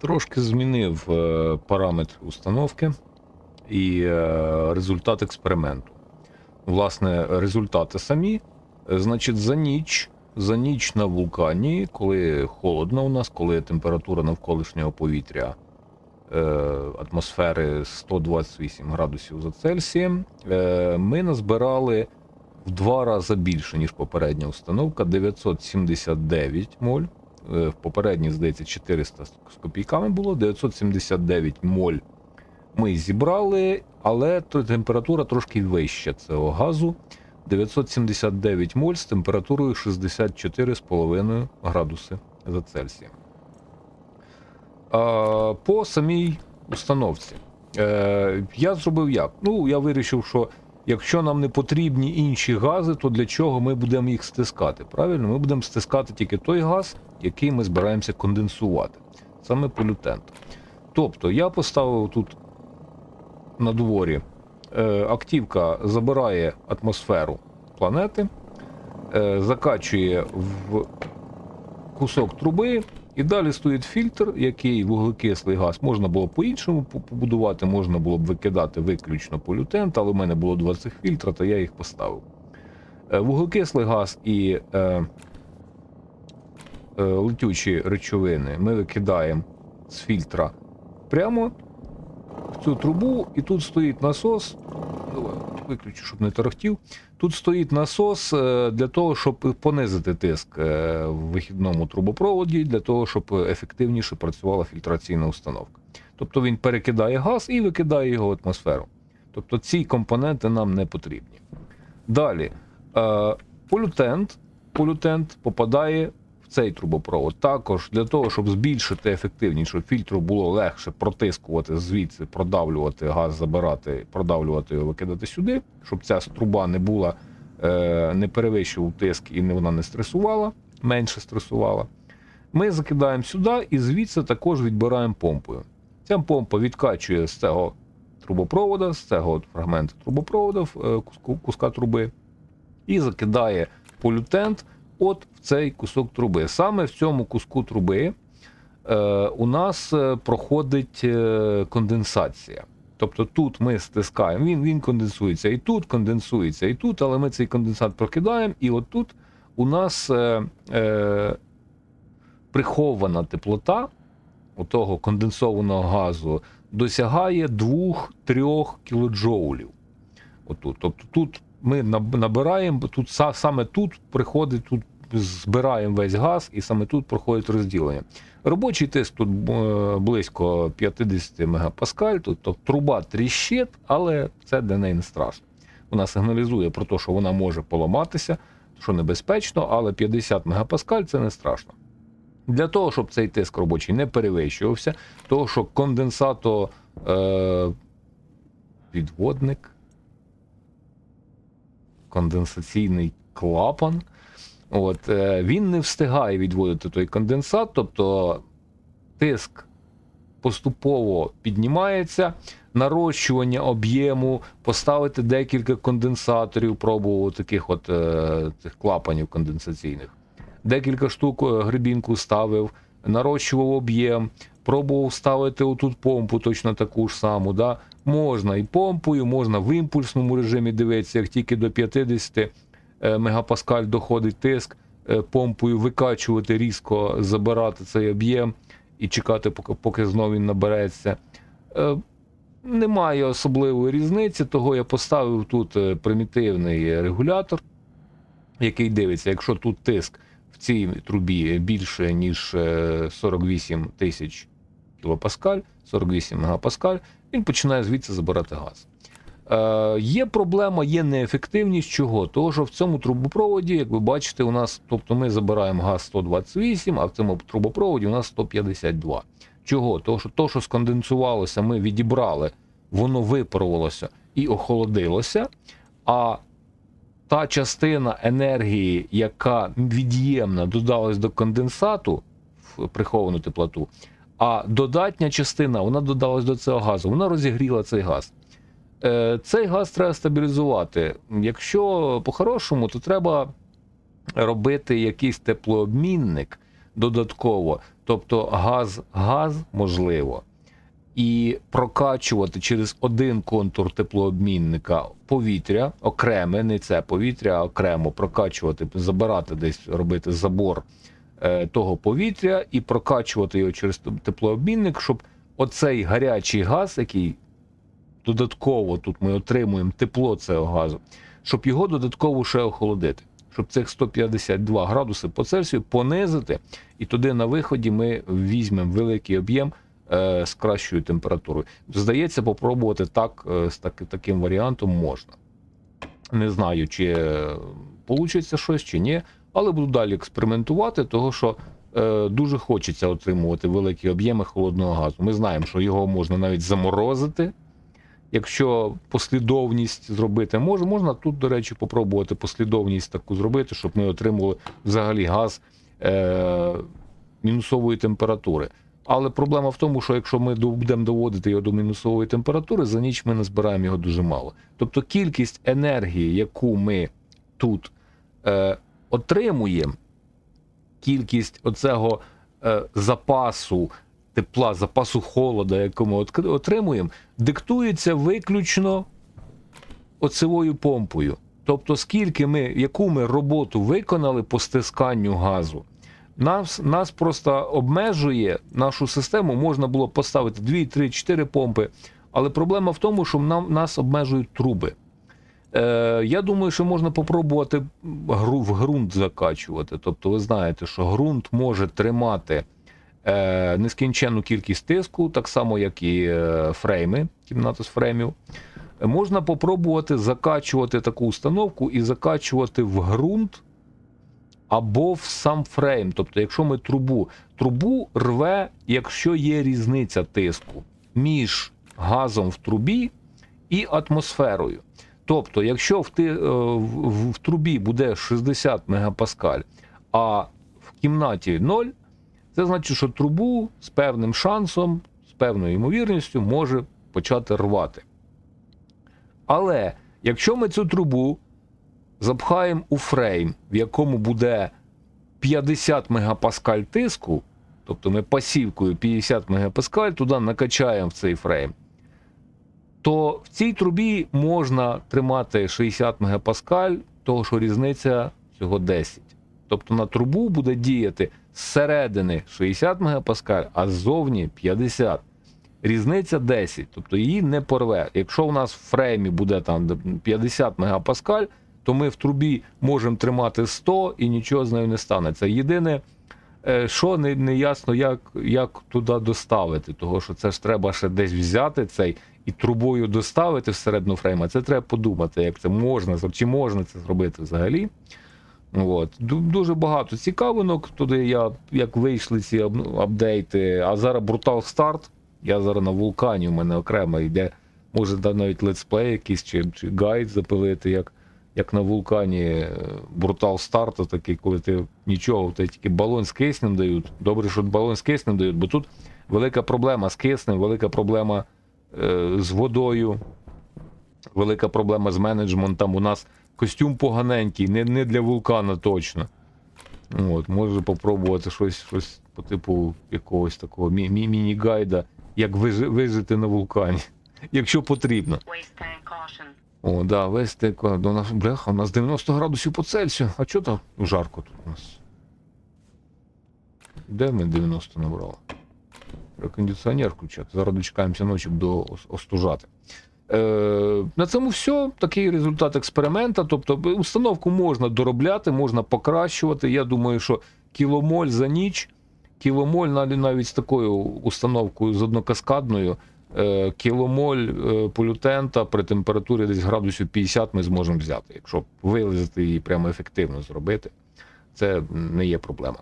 Трошки змінив е, параметр установки і е, результат експерименту. Власне, результати самі. Е, Значить, за ніч, за ніч на вулкані, коли холодно у нас, коли температура навколишнього повітря атмосфери 128 градусів за Цельсієм, ми назбирали в два рази більше, ніж попередня установка 979 моль. Е, В попередній, здається, 400 з копійками було, 979 моль ми зібрали, але температура трошки вища цього газу. 979 моль з температурою 64,5 градуси за Цельсієм. По самій установці. Е, я зробив як? Ну, я вирішив, що якщо нам не потрібні інші гази, то для чого ми будемо їх стискати? Правильно, ми будемо стискати тільки той газ, який ми збираємося конденсувати, саме полютент. Тобто я поставив тут на дворі е, активка забирає атмосферу планети, е, закачує в кусок труби, і далі стоїть фільтр, який вуглекислий газ можна було по-іншому побудувати, можна було б викидати виключно полютент, але в мене було два цих фільтра, то я їх поставив. Е, Вуглекислий газ і е, е, летючі речовини ми викидаємо з фільтра прямо в цю трубу, і тут стоїть насос. Виключу, щоб не тарахтів. Тут стоїть насос е, для того, щоб понизити тиск е, в вихідному трубопроводі, для того, щоб ефективніше працювала фільтраційна установка. Тобто він перекидає газ і викидає його в атмосферу. Тобто ці компоненти нам не потрібні. Далі, е, полютент, полютент попадає цей трубопровод. Також для того, щоб збільшити ефективність, щоб фільтру було легше протискувати звідси, продавлювати газ, забирати, продавлювати його, викидати сюди, щоб ця труба не була, е, не перевищував тиск і вона не стресувала, менше стресувала. Ми закидаємо сюди і звідси також відбираємо помпою. Ця помпа відкачує з цього трубопровода, з цього фрагменту трубопровода, е, куска труби, і закидає полютент от в цей кусок труби. Саме в цьому куску труби е, у нас е, проходить е, конденсація. Тобто тут ми стискаємо, він, він конденсується і тут, конденсується і тут, але ми цей конденсат прокидаємо, і от тут у нас е, е, прихована теплота отого конденсованого газу досягає 2-3 кілоджоулів. Отут. Тобто тут ми наб- набираємо, тут саме тут приходить, тут збираємо весь газ, і саме тут проходить розділення. Робочий тиск тут е, близько 50 мегапаскаль, тобто труба тріщить, але це для неї не страшно. Вона сигналізує про те, що вона може поламатися, що небезпечно, але 50 мегапаскаль це не страшно. Для того, щоб цей тиск робочий не перевищувався, того, що конденсато е, відводник, конденсаційний клапан, от, е, він не встигає відводити той конденсат, тобто тиск поступово піднімається, нарощування об'єму, поставити декілька конденсаторів, пробував таких от е, цих клапанів конденсаційних. Декілька штук е, грибінку ставив, нарощував об'єм, пробував ставити отут помпу, точно таку ж саму. Да? Можна і помпою, можна в імпульсному режимі дивитися, як тільки до 50 е, мегапаскаль доходить тиск, е, помпою викачувати різко, забирати цей об'єм і чекати, поки, поки знову він набереться. Е, Немає особливої різниці, того я поставив тут примітивний регулятор, який дивиться, якщо тут тиск в цій трубі більше, ніж е, 48 тисяч кілопаскаль, 48 мегапаскаль, він починає звідси забирати газ. Е, є проблема, є неефективність чого? Того, що в цьому трубопроводі, як ви бачите, у нас, тобто ми забираємо газ 128, а в цьому трубопроводі у нас 152. Чого? Того, що то, що сконденсувалося, ми відібрали, воно випарувалося і охолодилося. А та частина енергії, яка від'ємна додалась до конденсату в приховану теплоту, а додатня частина вона додалась до цього газу, вона розігріла цей газ. Е, Цей газ треба стабілізувати. Якщо по-хорошому, то треба робити якийсь теплообмінник додатково. Тобто газ, газ можливо. І прокачувати через один контур теплообмінника повітря окреме, не це повітря, а окремо прокачувати, забирати десь, робити забор того повітря і прокачувати його через теплообмінник, щоб оцей гарячий газ, який додатково тут ми отримуємо тепло цього газу, щоб його додатково ще охолодити, щоб цих 152 градуси по Цельсію понизити, і туди на виході ми візьмемо великий об'єм е, з кращою температурою. Здається, попробувати так е, з таки, таким варіантом можна. Не знаю, чи вийде щось, чи ні, але буду далі експериментувати, того що е, дуже хочеться отримувати великі об'єми холодного газу. Ми знаємо, що його можна навіть заморозити. Якщо послідовність зробити може, можна тут, до речі, попробувати послідовність таку зробити, щоб ми отримували взагалі газ е, мінусової температури. Але проблема в тому, що якщо ми будемо доводити його до мінусової температури, за ніч ми назбираємо його дуже мало. Тобто кількість енергії, яку ми тут е, отримуємо, кількість оцього е, запасу тепла, запасу холода, яку ми отримуємо, диктується виключно оцевою помпою. Тобто, скільки ми, яку ми роботу виконали по стисканню газу, нас, нас просто обмежує нашу систему. Можна було поставити 2, 3, 4 помпи. Але проблема в тому, що нам, нас обмежують труби. Е, я думаю, що можна попробувати гру, в ґрунт закачувати. Тобто, ви знаєте, що ґрунт може тримати е, нескінченну кількість тиску, так само, як і е, фрейми, кімната з фреймів. Можна попробувати закачувати таку установку і закачувати в ґрунт або в сам фрейм. Тобто, якщо ми трубу, трубу рве, якщо є різниця тиску між газом в трубі і атмосферою. Тобто, якщо в, ти, е, в, в- трубі буде 60 мегапаскаль, а в кімнаті 0, це значить, що трубу з певним шансом, з певною ймовірністю може почати рвати. Але якщо ми цю трубу запхаємо у фрейм, в якому буде 50 мегапаскаль тиску, тобто ми пасівкою 50 мегапаскаль туди накачаємо в цей фрейм, то в цій трубі можна тримати 60 мегапаскаль, того що різниця всього 10. Тобто на трубу буде діяти зсередини 60 мегапаскаль, а ззовні 50. Різниця 10, тобто її не порве. Якщо у нас в фреймі буде там 50 мегапаскаль, то ми в трубі можемо тримати 100 і нічого з нею не станеться. Єдине, що не, не ясно, як, як туди доставити, того що це ж треба ще десь взяти цей і трубою доставити всередину фрейма. Це треба подумати, як це можна, чи можна це зробити взагалі. От. Дуже багато цікавинок. Туди я як вийшли ці апдейти, а зараз Brutal Start. Я зараз на вулкані, у мене окремо йде. Може, навіть летсплей якийсь чи, чи гайд запилити, як, як на вулкані е, Brutal Start, такий, коли ти нічого, ти тільки балон з киснем дають. Добре, що балон з киснем дають, бо тут велика проблема з киснем, велика проблема е, з водою, велика проблема з менеджментом. У нас костюм поганенький, не, не для вулкана точно. От, може попробувати щось, щось по типу якогось такого мі- мі- міні-гайда, як вижи- вижити на вулкані, якщо потрібно. О, да, весь тако, до нас бляха, у нас 90 градусів по Цельсію. А чого так жарко тут у нас? Де ми 90 набрали? Треба кондиціонер включати. Зараз дочекаємося ночі до остужати. Е, на цьому все. Такий результат експеримента. Тобто установку можна доробляти, можна покращувати. Я думаю, що кіломоль за ніч, кіломоль навіть з такою установкою з однокаскадною, кіломоль е, полютента при температурі десь градусів 50 ми зможемо взяти. Якщо вилизати її прямо ефективно зробити, це не є проблема.